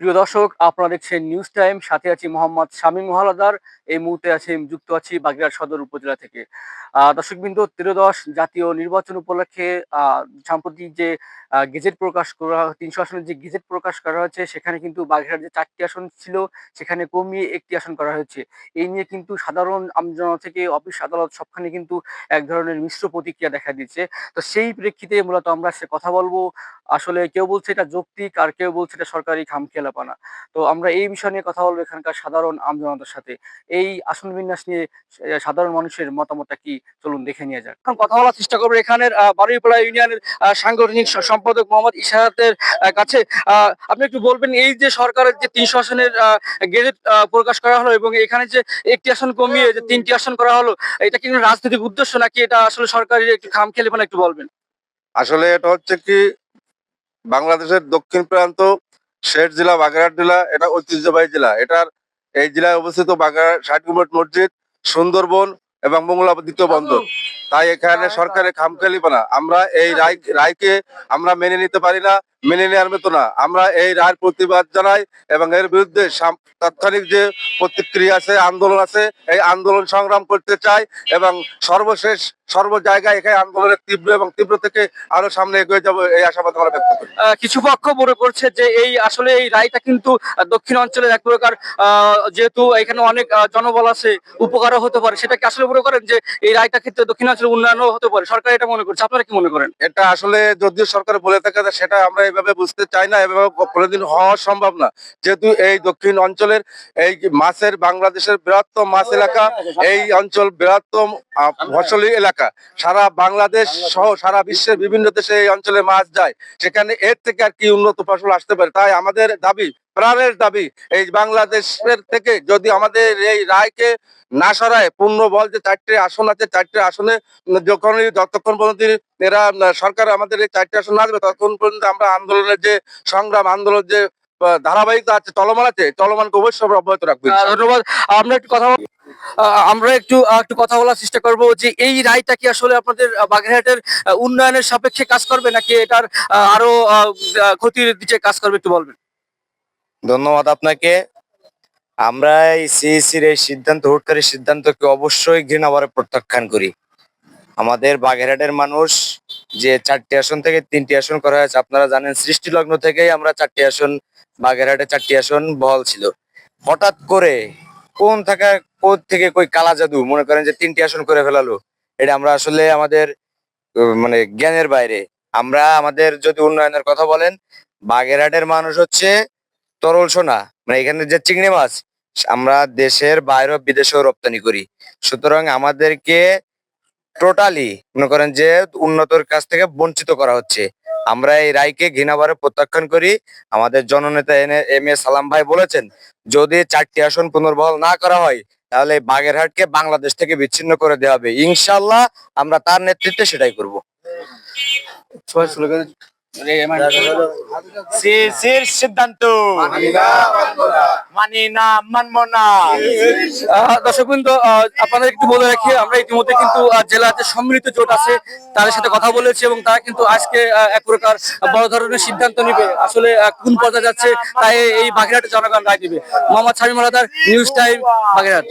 প্রিয় দর্শক, আপনারা দেখছেন নিউজ টাইম সাথে আছি মোহাম্মদ শামীম মহালাদার। এই মুহূর্তে আছে, যুক্ত আছি বাগেরহাট সদর উপজেলা থেকে। দর্শকবৃন্দ, ত্রয়োদশ জাতীয় নির্বাচন উপলক্ষে সাম্প্রতিক যে গেজেট প্রকাশ করা, তিনশো আসনের যে গেজেট প্রকাশ করা হয়েছে, সেখানে কিন্তু বাগেরহাট যে চারটি আসন ছিল, সেখানে কমিয়ে একটি আসন করা হয়েছে। এই নিয়ে কিন্তু সাধারণ আমজনতা থেকে অফিস আদালত সবখানে কিন্তু এক ধরনের মিশ্র প্রতিক্রিয়া দেখা দিচ্ছে তো সেই প্রেক্ষিতে মূলত আমরা সে কথা বলব। আসলে কেউ বলছে এটা যৌক্তিক, আর কেউ বলছে এটা সরকারি খামখেয়ালাপানা তো আমরা এই বিষয় নিয়ে কথা বলব এখানকার সাধারণ আমজনতার সাথে। এই আসন বিন্যাস নিয়ে সাধারণ মানুষের মতামতটা কি? চলুন দেখে নিয়ে যাক। এখন কথা বলার চেষ্টা করব এখানের বারুইপাড়া ইউনিয়নের সাংগঠনিক সম্পাদক মোহাম্মদ ইশারাতের কাছে। আপনি একটু বলবেন এই যে সরকারের যে তিনশো আসনের গেজেট প্রকাশ করা হলো এবং এখানে যে একটি আসন কমিয়ে যে তিনটি আসন করা হলো, এটা কি রাজনৈতিক উদ্দেশ্য নাকি এটা আসলে সরকারের একটু খামখেয়ালিপানা একটু বলবেন? আসলে এটা হচ্ছে কি, বাংলাদেশের দক্ষিণ প্রান্ত শেঠ জেলা, বাগেরহাট জেলা, এটা ঐতিহ্যবাহী জেলা। এটার এই জেলায় অবস্থিত বাগেরহাট ষাট মসজিদ, সুন্দরবন এবং মঙ্গলা দ্বিতীয় বন্দর। তাই এখানে সরকারের খামখেয়ালিপনা আমরা এই রায় রায়কে আমরা মেনে নিতে পারি না মেনে নেওয়ার মতো না। আমরা এই রায়ের প্রতিবাদ জানাই এবং এর বিরুদ্ধে তাৎক্ষণিক যে প্রতিক্রিয়া আছে আন্দোলন আছে এই আন্দোলন সংগ্রাম করতে চাই এবং সর্বশেষ সর্ব জায়গায় এখানে আন্দোলনের তীব্র এবং তীব্র থেকে আরও সামনে এগিয়ে যাব এই আশাবাদ আমরা ব্যক্ত করি। কিছু পক্ষ মনে করছে যে এই আসলে এই রায়টা কিন্তু দক্ষিণ অঞ্চলের এক প্রকার আহ, যেহেতু এখানে অনেক জনবল আছে উপকারও হতে পারে। সেটাকে আসলে মনে করেন যে এই রায়টা ক্ষেত্রে দক্ষিণাঞ্চলের উন্নয়নও হতে পারে। সরকার এটা মনে করছে। আপনারা কি মনে করেন? এটা আসলে যদিও সরকার বলে থাকে সেটা আমরা এইভাবে বুঝতে চাই না, এভাবে কোনোদিন হওয়া সম্ভব না। যেহেতু এই দক্ষিণ অঞ্চলের এই মাছের বাংলাদেশের বৃহত্তম মাছ এলাকা, এই অঞ্চল বৃহত্তম ফসলি এলাকা। সারা বাংলাদেশ সহ সারা বিশ্বের বিভিন্ন দেশে এই অঞ্চলে মাছ যায়। সেখানে এর থেকে আর কি উন্নত ফসল আসতে পারে। তাই আমাদের দাবি, প্রাণের দাবি, এই বাংলাদেশের থেকে যদি আমাদের এই রায়কে না সরায়, পূর্ণ বল যে চারটে আসন আছে, চারটে আসনে যখনই যতক্ষণ পর্যন্ত এরা সরকার আমাদের এই চারটে আসন না দেবে ততক্ষণ পর্যন্ত আমরা আন্দোলনের যে সংগ্রাম আন্দোলন যে ধারাবাহিকতা আছে চলমান আছে চলমানকে অবশ্যই আমরা অব্যাহত রাখব ধন্যবাদ। আমরা একটু কথা আহ, আমরা একটু আহ, একটু কথা বলার চেষ্টা করব যে এই রায়টা কি আসলে আপনাদের বাগেরহাটের উন্নয়নের সাপেক্ষে কাজ করবে নাকি এটার আরও ক্ষতির দিকে কাজ করবে একটু বলবেন। ধন্যবাদ আপনাকে। আমরা এই সিইসির এই সিদ্ধান্ত হুটকারী সিদ্ধান্তকে অবশ্যই ঘৃণাভারে প্রত্যাখ্যান করি। আমাদের বাগেরহাটের মানুষ যে চারটি আসন থেকে তিনটি আসন করা হয়েছে, আপনারা জানেন সৃষ্টি লগ্ন থেকেই আমরা চারটি আসন, বাগেরহাটে চারটি আসন বহল ছিল। হঠাৎ করে কোন থাকা, কোন থেকে কই কালা জাদু মনে করেন যে তিনটি আসন করে ফেলালো, এটা আমরা আসলে আমাদের মানে জ্ঞানের বাইরে। আমরা আমাদের যদি উন্নয়নের কথা বলেন, বাগেরহাটের মানুষ হচ্ছে তরল সোনা মানে এখানে যে চিংড়ি মাছ, আমরা দেশের বাইরে বিদেশেও রপ্তানি করি। সুতরাং আমাদেরকে টোটালি মনে করেন যে উন্নতর কাছ থেকে বঞ্চিত করা হচ্ছে। আমরা এই রায়কে ঘৃণাভারে প্রত্যাখ্যান করি। আমাদের জননেতা এনে এম এ সালাম ভাই বলেছেন, যদি চারটি আসন পুনর্বহাল না করা হয়, তাহলে বাগেরহাটকে বাংলাদেশ থেকে বিচ্ছিন্ন করে দেওয়া হবে। ইনশাল্লাহ আমরা তার নেতৃত্বে সেটাই করব। সিদ্ধান্ত। মানি না মানবো না দর্শক বৃন্দ আপনাদের একটু বলে রাখি আমরা ইতিমধ্যে কিন্তু আহ, জেলার যে সম্মিলিত জোট আছে তাদের সাথে কথা বলেছি এবং তারা কিন্তু আজকে আহ, এক প্রকার বড় ধরনের সিদ্ধান্ত নিবে। আসলে কোন পর্যায়ে যাচ্ছে তাই এই বাগেরহাটের জনগণ রায় দিবে। Mohammad Shamim news time Bagerhat.